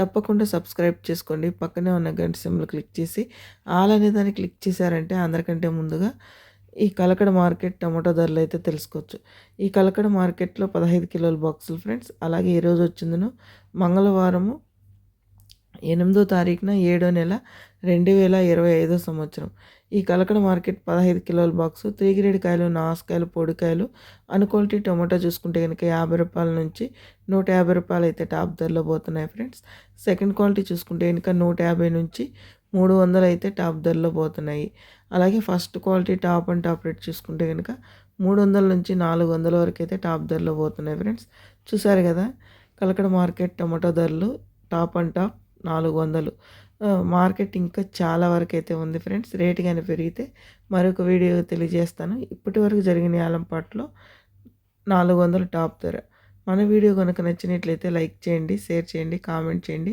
తప్పకుండా సబ్స్క్రైబ్ చేసుకోండి. పక్కనే ఉన్న గంట సింబల్ క్లిక్ చేసి ఆల్ అనే దాన్ని క్లిక్ చేశారంటే అందరికంటే ముందుగా ఈ కలకడ మార్కెట్ టమాటో ధరలు అయితే తెలుసుకోవచ్చు. ఈ కలకడ మార్కెట్లో పదహైదు కిలోల బాక్సులు ఫ్రెండ్స్. అలాగే ఈరోజు వచ్చిందను మంగళవారము ఎనిమిదో తారీఖున ఏడో నెల రెండు వేల ఇరవై ఐదో సంవత్సరం. ఈ కలకడ మార్కెట్ పదహైదు కిలోల బాక్సు త్రీ గ్రేడ్ కాయలు నాసుకాయలు పొడికాయలు అన్క్వాలిటీ టొమాటో చూసుకుంటే కనుక యాభై రూపాయల నుంచి నూట యాభై రూపాయలు అయితే టాప్ ధరలో పోతున్నాయి ఫ్రెండ్స్. సెకండ్ క్వాలిటీ చూసుకుంటే కనుక నూట యాభై నుంచి మూడు వందలు అయితే టాప్ ధరలో పోతున్నాయి. అలాగే first quality top and top rate చూసుకుంటే కనుక మూడు వందల నుంచి నాలుగు వందల వరకు అయితే టాప్ ధరలో పోతున్నాయి ఫ్రెండ్స్. చూసారు కదా కలకడ మార్కెట్ టమాటో ధరలు టాప్ అండ్ టాప్ నాలుగు వందలు. మార్కెట్ ఇంకా చాలా వరకు అయితే ఉంది ఫ్రెండ్స్. రేటు కానీ పెరిగితే మరొక వీడియో తెలియజేస్తాను. ఇప్పటి వరకు జరిగిన ఆలంపాట్లో నాలుగు వందలు టాప్ ధర. మన వీడియో కనుక నచ్చినట్లయితే లైక్ చేయండి షేర్ చేయండి కామెంట్ చేయండి.